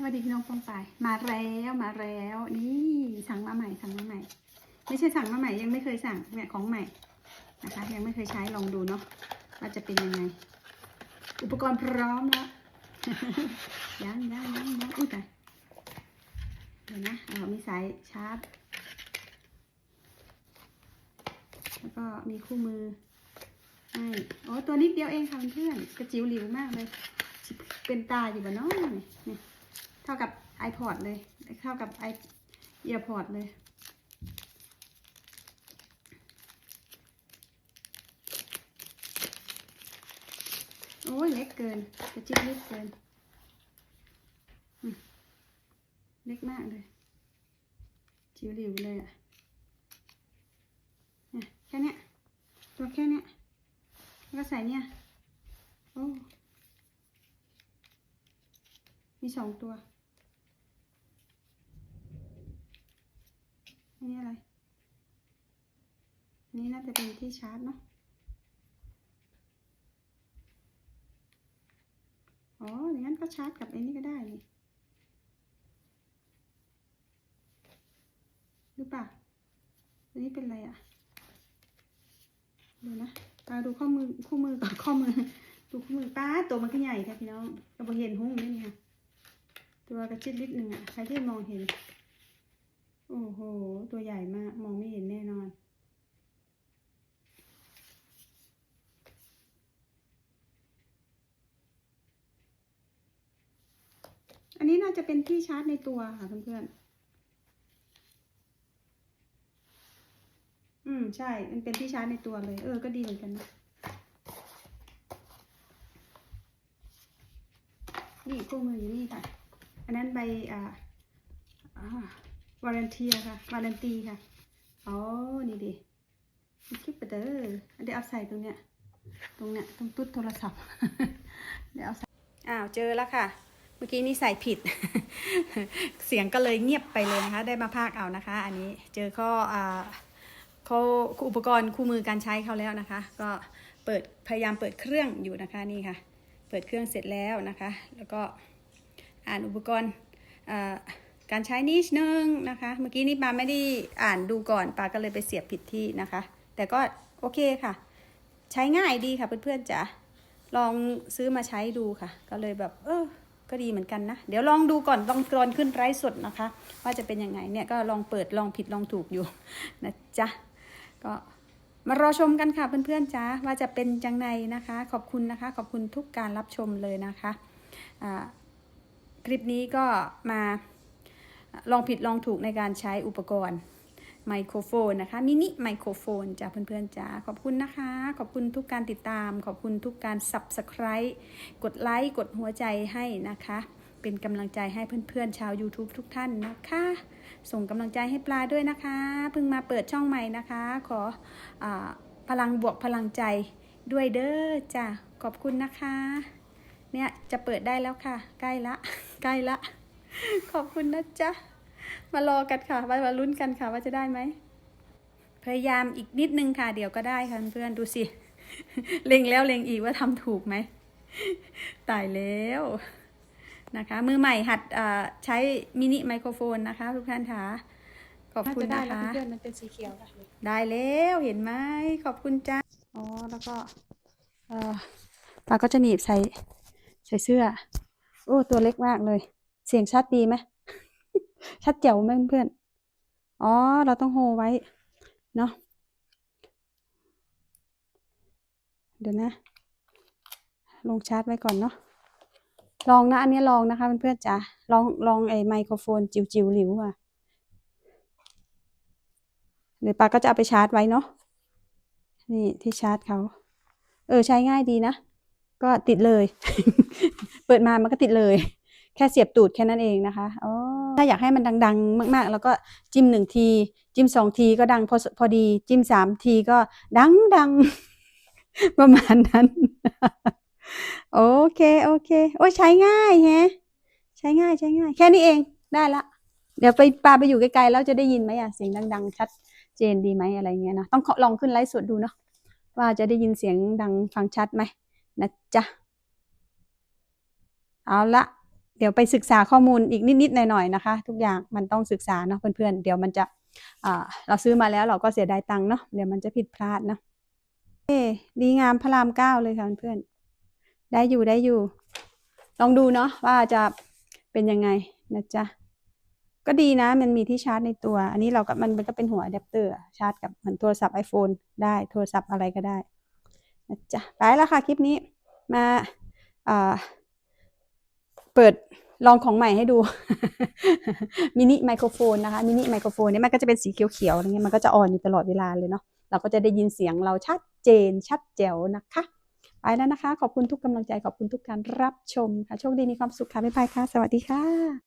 สวัสดีพี่น้องฟองไปายมาแล้วมาแล้ว นี่สั่งมาใหม่สั่งมาใหม่ ไม่ใช่สั่งมาใหม่ยังไม่เคยสั่งเนี่ยของใหม่นะคะ ยังไม่เคยใช้ลองดูเนาะว่าจะเป็นยังไง อุปกรณ์พร้อมแล้วยังยังยังยังอุ้ยตายเดี๋ยวนะเออมีสายชาร์จแล้วก็มีคู่มือให้โอ้ตัวนิดเดียวเองค่ะเพื่อนกระจิ๋วหลิวมากเลย เป็นตาอยู่บ้านน้อยนี่ ท่ากับ iPod เลย เท่ากับ i earpod เลย โอ้ยเล็กเกิน กระจิ๋วเล็กเกิน เล็กมากเลยจิ๋วหลิวเลยอะแค่เนี้ย ตัวแค่เนี้ย แล้วก็ใส่เนี่ย โอ้มีสองตัว อันนี้อะไร อันนี้น่าจะเป็นที่ชาร์จเนาะ อ๋ออย่างนั้นก็ชาร์จกับไอ้นี่ก็ได้นี่ หรือเปล่าอันนี้เป็นอะไรอะ่ะดูนะมาดูข้อมือคู่มือก่อนข้อมือ ดูคู่มือป้าตัวมันก็ใหญ่ค่ะพี่น้องกระบอกเห็นหุ้งนี่นี่ค่ะ ตัวกระชิดนิดหนึ่งอะ ใครที่มองเห็น โอ้โห ตัวใหญ่มาก มองไม่เห็นแน่นอน อันนี้น่าจะเป็นที่ชาร์จในตัวค่ะเพื่อนๆ อืม ใช่ มันเป็นที่ชาร์จในตัวเลย เออ ก็ดีเหมือนกันนะนี่คู่มืออยู่นี่ค่ะ อันนั้นใบอ่าอ่า วารันตีค่ะ วารันตีค่ะ อ๋อ นี่ดิคลิปเปเตอเดี๋ยวเอาใส่ตรงเนี้ย ตรงเนี้ย ตรงตุ๊ดโทรศัพท์ เดี๋ยวเอาใส่ อ้าว เจอแล้วค่ะ เมื่อกี้นี่ใส่ผิด เสียงก็เลยเงียบไปเลยนะคะ ได้มาพากเอานะคะ อันนี้ เจอข้ออ่าเขาอุปกรณ์คู่มือการใช้เขาแล้วนะคะ ก็เปิดพยายามเปิดเครื่องอยู่นะคะนี่ค่ะ เปิดเครื่องเสร็จแล้วนะคะ แล้วก็อ่านอุปกรณ์อ่า การใช้นิดนึงนะคะ เมื่อกี้นี่ปาไม่ได้อ่านดูก่อนปาก็เลยไปเสียบผิดที่นะคะ แต่ก็โอเคค่ะ ใช้ง่ายดีค่ะเพื่อนๆจ๋าลองซื้อมาใช้ดูค่ะ ก็เลยแบบ เออก็ดีเหมือนกันนะ เดี๋ยวลองดูก่อนลองกรอนขึ้นไร้สดนะคะ ว่าจะเป็นยังไงเนี่ยก็ลองเปิดลองผิดลองถูกอยู่นะจ๊ะก็มารอชมกันค่ะเพื่อนๆจ้าว่าจะเป็นจังไงนะคะ ขอบคุณนะคะ ขอบคุณทุกการรับชมเลยนะคะอ่าคลิปนี้ก็มา ลองผิดลองถูกในการใช้อุปกรณ์ไมโครโฟนนะคะมินิไมโครโฟนจ้าเพื่อนๆจ้าขอบคุณนะคะ ขอบคุณทุกการติดตาม ขอบคุณทุกการ subscribe กดไลค์กดหัวใจให้นะคะ เป็นกำลังใจให้เพื่อนๆ ชาว YouTube ทุกท่านนะคะ ส่งกำลังใจให้ปลาด้วยนะคะเพิ่งมาเปิดช่องใหม่นะคะ ขออพลังบวกพลังใจด้วยเด้อจ้ะขอบคุณนะคะ เนี่ยจะเปิดได้แล้วค่ะ ใกล้ละใกล้ละ ขอบคุณนะจ๊ะ มารอกันค่ะมาลุ้นกันค่ะว่าจะได้ไหม พยายามอีกนิดนึงค่ะ เดี๋ยวก็ได้ค่ะเพื่อนๆดูสิ เล็งแล้วเล็งอีกว่าทำถูกไหม ตายแล้วนะคะ มือใหม่หัดเอ่อใช้มินิไมโครโฟนนะคะ ทุกท่านค่ะ ขอบคุณน่านะจะได้แล้วคะเพื่อนๆมันเป็นสีเขียวค่ะได้แล้วเห็นไหมขอบคุณจ้าอ๋อแล้วก็เออปาก็จะหนีบใส่ใส่เสื้อ โอ้ ตัวเล็กมากเลย เสียงชัดดีไหมชัดเจ๋วไหมเพื่อนๆอ๋อ เราต้องโฮไว้ เนาะเดี๋ยวนะ ลงชาร์จไว้ก่อนเนาะลองนะ อันนี้ลองนะคะเพื่อนๆจ๋าลองลองไอ้ไมโครโฟนจิ๋วจิ๋วหลิวอะเดี๋ยวปาก็จะเอาไปชาร์จไว้เนาะนี่ที่ชาร์จเขาเออใช้ง่ายดีนะ ก็ติดเลย เปิดมามันก็ติดเลย แค่เสียบตูดแค่นั้นเองนะคะอ๋อถ้าอยากให้มันดัง ๆ มาก ๆ แล้วก็จิ้มหนึ่งที จิ้มสองทีก็ดังพอพอดี จิ้มสามทีก็ดังดังประมาณนั้น โอเค โอเค โอ้ยใช้ง่ายแฮะใช้ง่ายใช้ง่าย แค่นี้เองได้ละ เดี๋ยวไปปลาไปอยู่ไกลๆแล้วจะได้ยินไหมอะเสียงดัง ๆ ชัดเจนดีไหมอะไรเงี้ยนะต้องลองขึ้นไลฟ์สดดูเนาะว่าจะได้ยินเสียงดังฟังชัดไหมนะจ๊ะ เอาละ เดี๋ยวไปศึกษาข้อมูลอีกนิดๆหน่อยๆนะคะ ทุกอย่างมันต้องศึกษาเนาะเพื่อนๆเดี๋ยวมันจะเราซื้อมาแล้วเราก็เสียดายตังค์เนาะเดี๋ยวมันจะผิดพลาดเนาะเอ้ดีงามพระรามเก้าเลยค่ะเพื่อนๆได้อยู่ได้อยู่ ลองดูเนาะว่าจะเป็นยังไงนะจ๊ะก็ดีนะมันมีที่ชาร์จในตัว อันนี้เราก็มันก็เป็นหัวอะแดปเตอร์ชาร์จกับเหมือนโทรศัพท์ iPhone ได้โทรศัพท์อะไรก็ได้นะจ๊ะไปแล้วค่ะคลิปนี้มาอ่า เปิดลองของใหม่ให้ดู มินิไมโครโฟนนะคะ มินิไมโครโฟนเนี่ยมันก็จะเป็นสีเขียวๆอะไรเงี้ยมันก็จะอ่อนอยู่ตลอดเวลาเลยเนาะ เราก็จะได้ยินเสียงเราชัดเจน ชัดแจ๋วนะคะ ไปแล้วนะคะ ขอบคุณทุกกำลังใจ ขอบคุณทุกการรับชมค่ะ โชคดีมีความสุขค่ะ บ๊ายบายค่ะ สวัสดีค่ะ